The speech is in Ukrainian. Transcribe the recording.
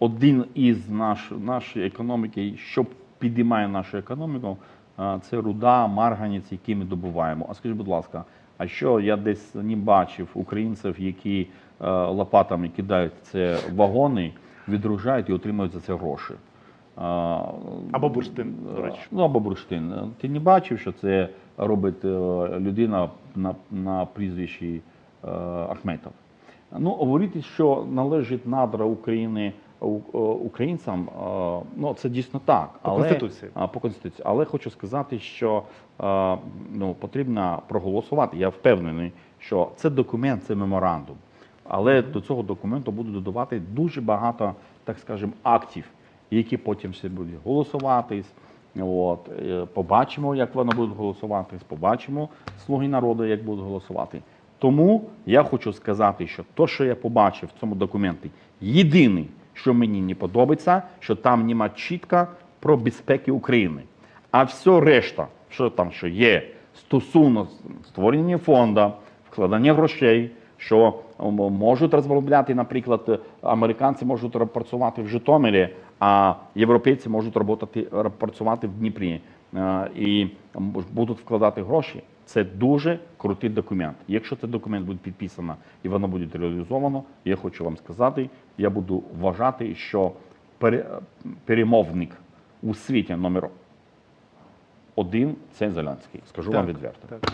один із наш, нашої економіки, що підіймає нашу економіку, це руда, марганець, який ми добуваємо. А скажіть, будь ласка, а що я десь не бачив українців, які е, лопатами кидають це вагони, відгружають і отримують за це гроші? Або бурштин, до речі. Ну, або бурштин. Ти не бачив, що це робить е, людина на, на прізвищі е, Ахметов. Ну, говорити, що належить надра України е, українцям, е, ну це дійсно так. По Конституції. По конституції. Але хочу сказати, що е, ну, потрібно проголосувати. Я впевнений, що це документ, це меморандум. Але до цього документу будуть додавати дуже багато, так скажемо, актів, які потім все будуть голосуватись. От, е, побачимо, як вони будуть голосувати, побачимо слуги народу, як будуть голосувати. Тому я хочу сказати, що те, що я побачив в цьому документі, єдине, що мені не подобається, що там нема чітко про безпеку України. А все решта, що там що є, стосовно створення фонду, вкладання грошей, що можуть розробляти, наприклад, американці можуть ра- працювати в Житомирі, а європейці можуть працювати в Дніпрі і будуть вкладати гроші. Це дуже крутий документ. Якщо цей документ буде підписано і воно буде реалізовано, я хочу вам сказати, я буду вважати, що пере- перемовник у світі номер один це Зеленський. Скажу вам відверто. так.